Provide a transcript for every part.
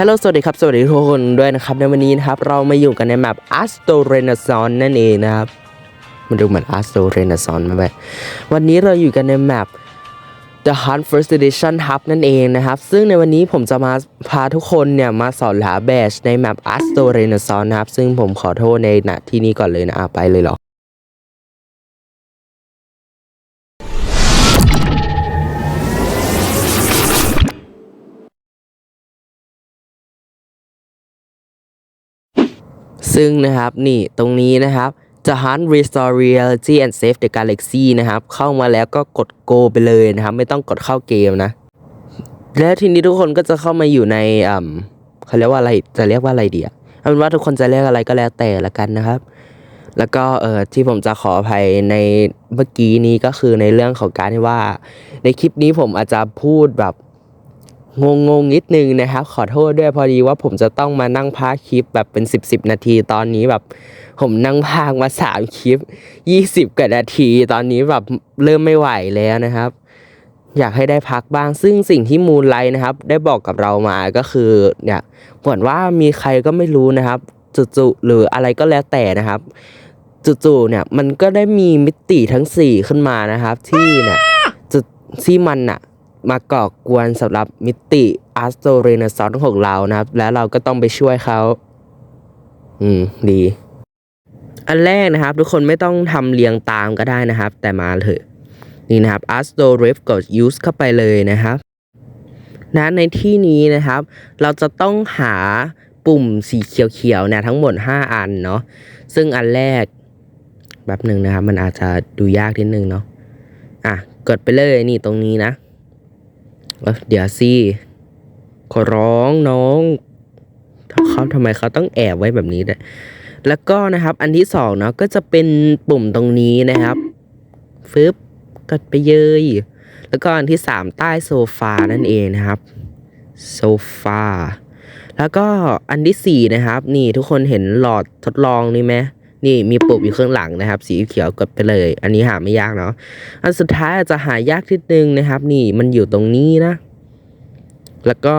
ฮัลโหลสวัสดีครับ สวัสดีทุกคนด้วยนะครับ ในวันนี้นะครับ เรามาอยู่กันในแมป Astro Renaissance นั่นเองนะครับ มันดูเหมือน Astro Renaissance มาแบบวันนี้เราอยู่กันในแมป The Hunt First Edition Hub นั่นเองนะครับ ซึ่งในวันนี้ผมจะมาพาทุกคนเนี่ย มาสอนหาแบชในแมป Astro Renaissance นะครับ ซึ่งผมขอโทษในณที่นี้ก่อนเลยนะไปเลยหรอ ซึ่งนะครับนี่ตรงนี้นะครับ The Hunt Restore Reality and Save the Galaxy นะครับ เข้ามาแล้วก็กด Go ไปเลยนะครับ ไม่ต้องกดเข้าเกมนะ แล้วทีนี้ทุกคนก็จะเข้ามาอยู่ในอ่าเขาเรียกว่าอะไรจะเรียกว่าอะไรดีอะเอาเป็นว่าทุกคนจะเรียกอะไรก็แล้วแต่ละกันนะครับ แล้วก็เออที่ผมจะขออภัยในเมื่อกี้นี้ก็คือในเรื่องของการที่ว่า ในคลิปนี้ผมอาจจะพูดแบบ งงงๆนิดนึงนะครับ ขอโทษด้วยพอดีว่าผมจะต้องมานั่งพากคลิปแบบเป็น 10บสนาทีตอนนี้แบบ ผมนั่งพากมาสามคลิป 20กว่านาทีตอนนี้แบบเริ่มไม่ไหวแล้วนะครับ อยากให้ได้พักบ้าง ซึ่งสิ่งที่มูลไลท์นะครับ ได้บอกกับเรามาก็คือเนี่ยเหมือนว่ามีใครก็ไม่รู้นะครับจู่ๆหรืออะไรก็แล้วแต่นะครับจู่ๆเนี่ยมันก็ได้มีมิติทั้ง 4 ขึ้นมานะครับ ที่เนี่ยจุดที่มันอะ มาก่อกวนสำหรับมิติอาร์สโตเรเนซอนของเรานะครับ แล้วเราก็ต้องไปช่วยเขาอืม ดี อันแรกนะครับ ทุกคนไม่ต้องทำเรียงตามก็ได้นะครับ แต่มาเถอะ นี่นะครับ Astro Rift กด use เข้าไปเลยนะครับนะในที่นี้นะครับ เราจะต้องหาปุ่มสีเขียวๆเนี่ยทั้งหมด 5 อันเนาะซึ่งอันแรกแบบหนึ่งนะครับ มันอาจจะดูยากนิดนึงเนาะอะกดไปเลยนี่ตรงนี้นะ อยเดี๋ยวสิขอร้องน้องเขาทำไมเขาต้องแอบไว้แบบนี้ด้วยแล้วก็นะครับ อันที่สองเนาะก็จะเป็นปุ่มตรงนี้นะครับฟึบกดไปเยยแล้วก็อันที่สามใต้โซฟานั่นเองนะครับโซฟาแล้วก็อันที่สี่นะครับ นี่ทุกคนเห็นหลอดทดลองนี่ไหม นี่มีปุ่มอยู่ข้างหลังนะครับ สีเขียวกดไปเลย อันนี้หาไม่ยากเนาะอันสุดท้ายอาจจะหายากนิดนึงนะครับ นี่มันอยู่ตรงนี้นะ แล้วก็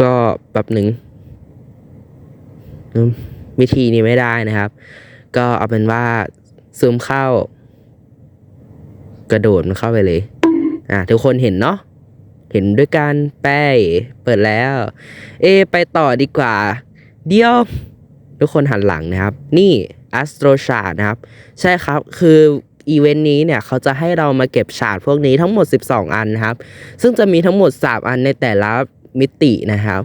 ก็แบบหนึ่งวิธีนี้ไม่ได้นะครับ ก็เอาเป็นว่าซูมเข้า กระโดดมันเข้าไปเลย อะทุกคนเห็นเนาะเห็นด้วยกันแป้เปิดแล้ว เอ ไปต่อดีกว่า เดียว ทุกคนหันหลังนะครับ นี่ Astro Shard นะครับ ใช่ครับ คืออีเวนต์นี้เนี่ยเขาจะให้เรามาเก็บฉาดพวกนี้ทั้งหมด 12 อันนะครับ ซึ่งจะมีทั้งหมด 3 อันในแต่ละมิตินะครับ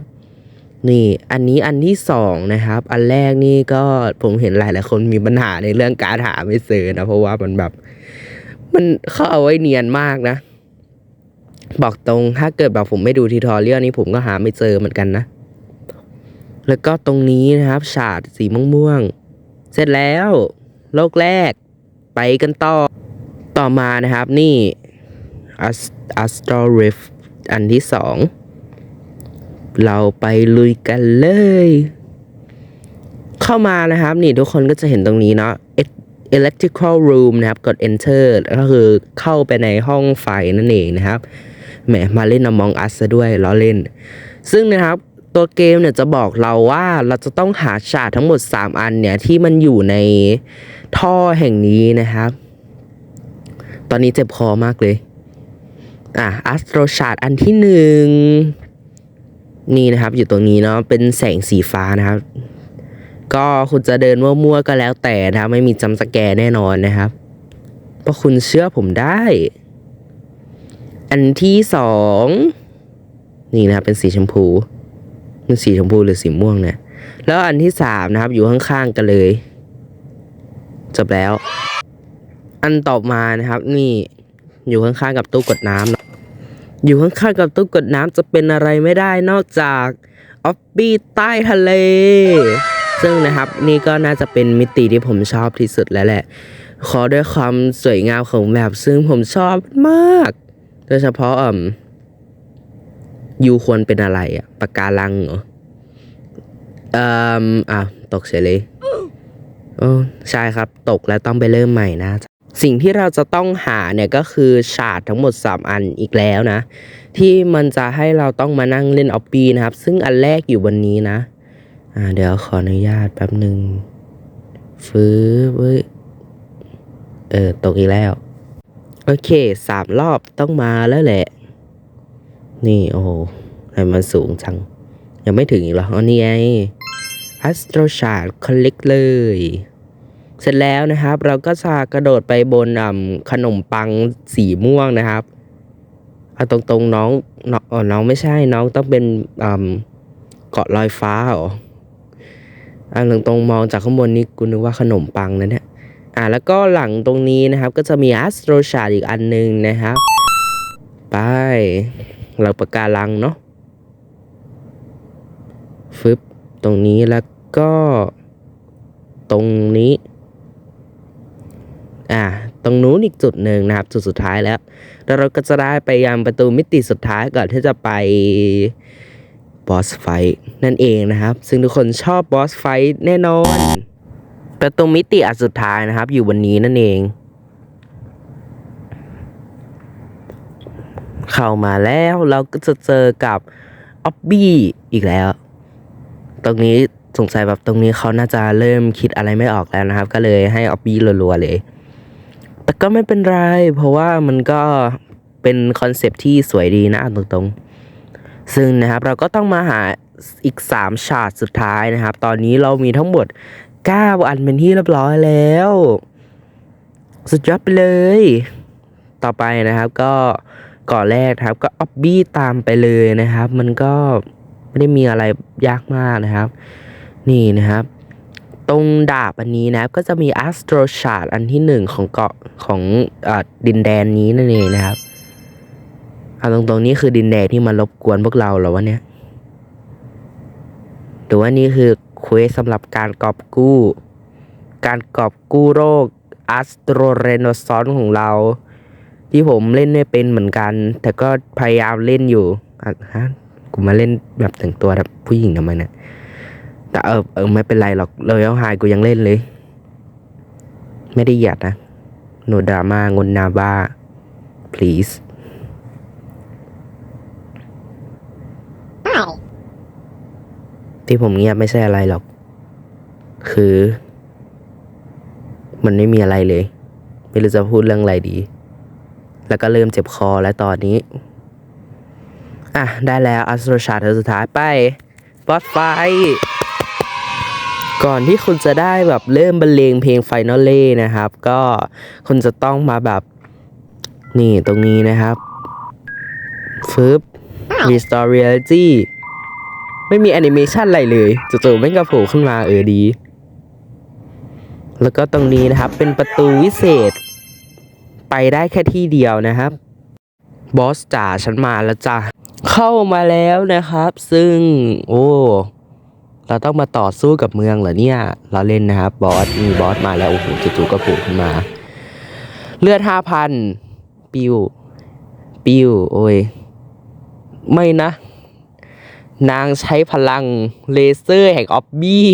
นี่อันนี้อันที่สองนะครับ อันแรกนี่ก็ผมเห็นหลายหลายคนมีปัญหาในเรื่องการหาไม่เจอนะเพราะว่ามันแบบ มันเขาเอาไว้เนียนมากนะ บอกตรงถ้าเกิดแบบผมไม่ดูทีทอเรียลนี้ผมก็หาไม่เจอเหมือนกันนะ แล้วก็ตรงนี้นะครับฉาดสีม่วงๆเสร็จแล้ว โลกแรก ไปกันต่อ ต่อมานะครับนี่ Astro Rift อันที่สองเราไปลุยกันเลย เข้ามานะครับนี่ทุกคนก็จะเห็นตรงนี้เนาะ electrical room นะครับ กด enter ก็คือเข้าไปในห้องไฟนั่นเองนะครับ แหม มาเล่น Among Us ซะด้วยล้อเล่น ซึ่งนะครับ ตัวเกมเนี่ยจะบอกเราว่าเราจะต้องหาฉากทั้งหมด 3 อันเนี่ยที่มันอยู่ในท่อแห่งนี้นะครับ ตอนนี้เจ็บคอมากเลย อะ Astro Shard อันที่หนึ่งนี่นะครับ อยู่ตรงนี้เนาะเป็นแสงสีฟ้านะครับ ก็คุณจะเดินมั่วๆก็แล้วแต่นะครับ ไม่มีจำสแกร์แน่นอนนะครับ เพราะคุณเชื่อผมได้ อันที่สองนี่นะครับเป็นสีชมพู มันสีชมพูหรือสีม่วงเนี่ย แล้วอันที่สามนะครับอยู่ข้างๆกันเลย จบแล้ว อันต่อมานะครับ นี่อยู่ข้างๆกับตู้กดน้ำนอะอยู่ข้างๆกับตู้กดน้ำจะเป็นอะไรไม่ได้นอกจากออฟบี้ใต้ทะเล ซึ่งนะครับนี่ก็น่าจะเป็นมิติที่ผมชอบที่สุดแล้วแหละ ขอด้วยความสวยงามของแบบซึ่งผมชอบมาก โดยเฉพาะอ่ม ยูควรเป็นอะไรอะปากการังเหรอเอ่ออะตกเฉยเลยโอ้ใช่ครับตกแล้วต้องไปเริ่มใหม่นะ สิ่งที่เราจะต้องหาเนี่ยก็คือฉาดทั้งหมด 3 อันอีกแล้วนะ ที่มันจะให้เราต้องมานั่งเล่นออปปี้นะครับ ซึ่งอันแรกอยู่บนนี้นะ อ่า เดี๋ยวขออนุญาตแป๊บหนึ่งฟื้เว้ยเออ ตกอีกแล้ว โอเคสามรอบต้องมาแล้วแหละ นี่โอ้โหทำไมมันสูงจัง ยังไม่ถึงอีกเหรออ๋อนี่ไงอัสโตรชาร์ดคลิกเลย เสร็จแล้วนะครับ เราก็จะกระโดดไปบนขนมปังสีม่วงนะครับเอาตรงๆน้องน้องน้องไม่ใช่น้องต้องเป็นเกาะลอยฟ้าเหรออ่าตรงๆมองจากข้างบนนี้กูนึกว่าขนมปังนะเนี่ยอ่าแล้วก็หลังตรงนี้นะครับ ก็จะมีอัสโตรชาร์ดอีกอันหนึงนะครับ ไป เราปากการังเนาะฟึบตรงนี้แล้วก็ตรงนี้ อ่า ตรงนู้นอีกจุดหนึ่งนะครับ จุดสุดท้ายแล้ว แล้วเราก็จะได้ไปยังประตูมิติสุดท้ายก่อนที่จะไปบอสไฟท์นั่นเองนะครับ ซึ่งทุกคนชอบบอสไฟท์แน่นอน ประตูมิติอันสุดท้ายนะครับ อยู่บนนี้นั่นเอง เข้ามาแล้วเราก็จะเจอกับออบบี้อีกแล้ว ตรงนี้สงสัยแบบตรงนี้เขาน่าจะเริ่มคิดอะไรไม่ออกแล้วนะครับ ก็เลยให้ออบบี้รัวๆเลย แต่ก็ไม่เป็นไร เพราะว่ามันก็เป็นคอนเซปที่สวยดีนะตรงๆ ซึ่งนะครับเราก็ต้องมาหาอีก 3 ฉากสุดท้ายนะครับ ตอนนี้เรามีทั้งหมด 9 อันเป็นที่เรียบร้อยแล้ว สุดยอดไปเลย ต่อไปนะครับก็ ก่อแรกครับ ก็ออบบี้ตามไปเลยนะครับ มันก็ไม่ได้มีอะไรยากมากนะครับ นี่นะครับ ตรงดาบอันนี้นะครับ ก็จะมี Astro Shard อันที่หนึ่งของเกาะของอดินแดนนี้นั่นเองนะครับเอาตรงๆนี้คือดินแดนที่มารบกวนพวกเราเหรอวะเนี่ยหรือว่านี่คือเควสสำหรับการกอบกู้ การกอบกู้โรค Astro r e n o s a u r ของเรา ที่ผมเล่นไม่เป็นเหมือนกัน แต่ก็พยายามเล่นอยู่ฮะกูมาเล่นแบบแต่งตัวแบบผู้หญิงทำไมเนี่ยแต่เออเออไม่เป็นไรหรอกเลยเอาหายกูยังเล่นเลย ไม่ได้หยัดนะโนดราม่างนนาบ้า please ที่ผมเงียบไม่ใช่อะไรหรอก คือ มันไม่มีอะไรเลย ไม่รู้จะพูดเรื่องอะไรดี แล้วก็เริ่มเจ็บคอแล้วตอนนี้ อะ ได้แล้วอัสโรชาเธอสุดท้ายไปบอสไฟ ก่อนที่คุณจะได้แบบเริ่มบรรเลงเพลงไฟนอลเล่นะครับ ก็คุณจะต้องมาแบบนี่ตรงนี้นะครับฟึบ Restore Reality ไม่มีแอนิเมชันอะไรเลยจู่ๆแม่งก็โผล่ขึ้นมาเออดี แล้วก็ตรงนี้นะครับเป็นประตูวิเศษ ไปได้แค่ที่เดียวนะครับ บอสจ๋าฉันมาแล้วจ้ะเข้ามาแล้วนะครับ ซึ่ง โอ้เราต้องมาต่อสู้กับเมืองเหรอเนี่ย เราเล่นนะครับ บอสมีบอสมาแล้วโอ้โหจู่ๆก็ผล่ขึ้นมา เลือดห้าพันปิวปิวโอ้ย ไม่นะ นางใช้พลังเลเซอร์แห่งออบบี้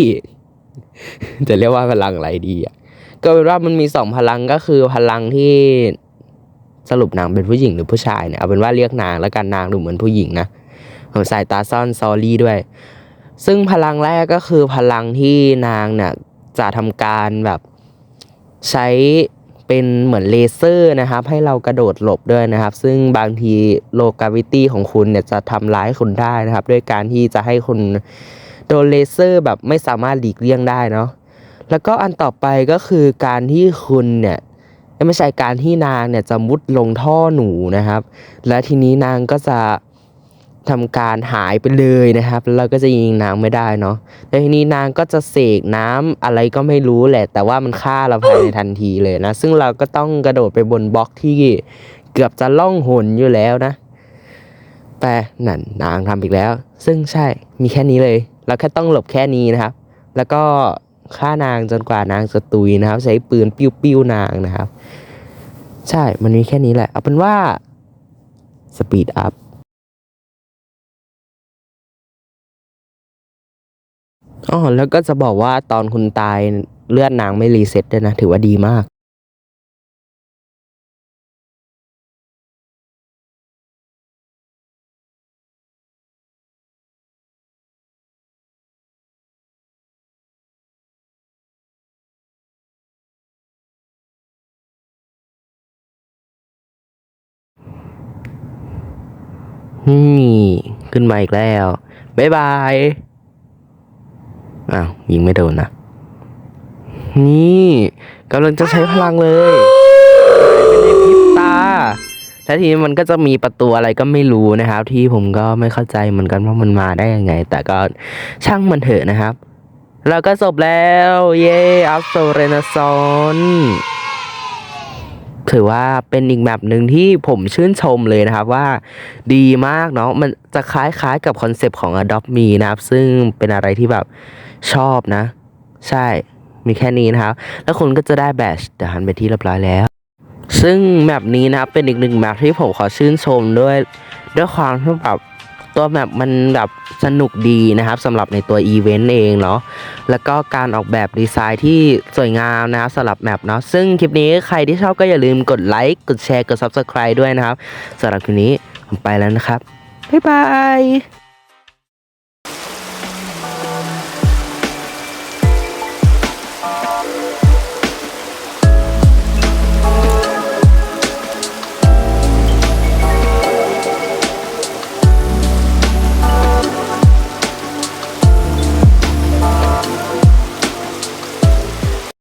จะเรียกว่าพลังอะไรดีอะ ก็เป็นว่ามันมีสองพลังก็คือพลังที่สรุปนางเป็นผู้หญิงหรือผู้ชายเนี่ยเอาเป็นว่าเรียกนางแล้วกันนางดูเหมือนผู้หญิงนะผมใส่ตาซ่อนซอรี่ด้วย ซึ่งพลังแรกก็คือพลังที่นางเนี่ยจะทำการแบบใช้เป็นเหมือนเลเซอร์นะครับ ให้เรากระโดดหลบด้วยนะครับ ซึ่งบางทีโลกาวิตี้ของคุณเนี่ยจะทำร้ายคุณได้นะครับ ด้วยการที่จะให้คุณโดนเลเซอร์แบบไม่สามารถหลีกเลี่ยงได้เนาะ แล้วก็อันต่อไปก็คือการที่คุณเนี่ยไม่ใช่การที่นางเนี่ยจะมุดลงท่อหนูนะครับ และทีนี้นางก็จะทำการหายไปเลยนะครับแล้วเราก็จะยิงนางไม่ได้เนาะแล้วทีนี้นางก็จะเสกน้ำอะไรก็ไม่รู้แหละ แต่ว่ามันฆ่าเราภายในทันทีเลยนะ ซึ่งเราก็ต้องกระโดดไปบนบล็อกที่เกือบจะล่องหนอยู่แล้วนะ แต่นั่นนางทำอีกแล้ว ซึ่งใช่มีแค่นี้เลย เราแค่ต้องหลบแค่นี้นะครับ แล้วก็ ฆ่านางจนกว่านางจะตุยนะครับ ใช้ปืนปิ้วๆนางนะครับ ใช่มันมีแค่นี้แหละ เอาเป็นว่าสปีดอัพอ๋อแล้วก็จะบอกว่าตอนคุณตายเลือดนางไม่รีเซ็ตด้วยนะ ถือว่าดีมาก นี่ขึ้นมาอีกแล้ว บ๊ายบาย อ้าว ยิงไม่โดนนะ นี่กำลังจะใช้พลังเลยหายไปในพริบตาแล้วทีนี้มันก็จะมีประตูอะไรก็ไม่รู้นะครับ ที่ผมก็ไม่เข้าใจเหมือนกันว่ามันมาได้ยังไง แต่ก็ช่างมันเถอะนะครับ เราก็จบแล้ว เย้อัพโซเรนซอน ถือว่าเป็นอีกแบบหนึ่งที่ผมชื่นชมเลยนะครับว่าดีมากเนาะมันจะคล้ายๆกับคอนเซปต์ของ Adopt Me นะครับ ซึ่งเป็นอะไรที่แบบชอบนะ ใช่มีแค่นี้นะครับ แล้วคุณก็จะได้แบชแต่หันไปที่เรียบร้อยแล้ว ซึ่งแมปนี้นะครับเป็นอีกหนึ่งแมปที่ผมขอชื่นชมด้วยด้วยความที่แบบ ตัวแมปมันแบบสนุกดีนะครับสำหรับในตัวอีเวนต์เองเนาะแล้วก็การออกแบบดีไซน์ที่สวยงามนะครับสำหรับแมปเนาะซึ่งคลิปนี้ใครที่ชอบก็อย่าลืมกดไลค์กดแชร์กด Subscribe ด้วยนะครับสำหรับคลิปนี้ผมไปแล้วนะครับบ๊ายบาย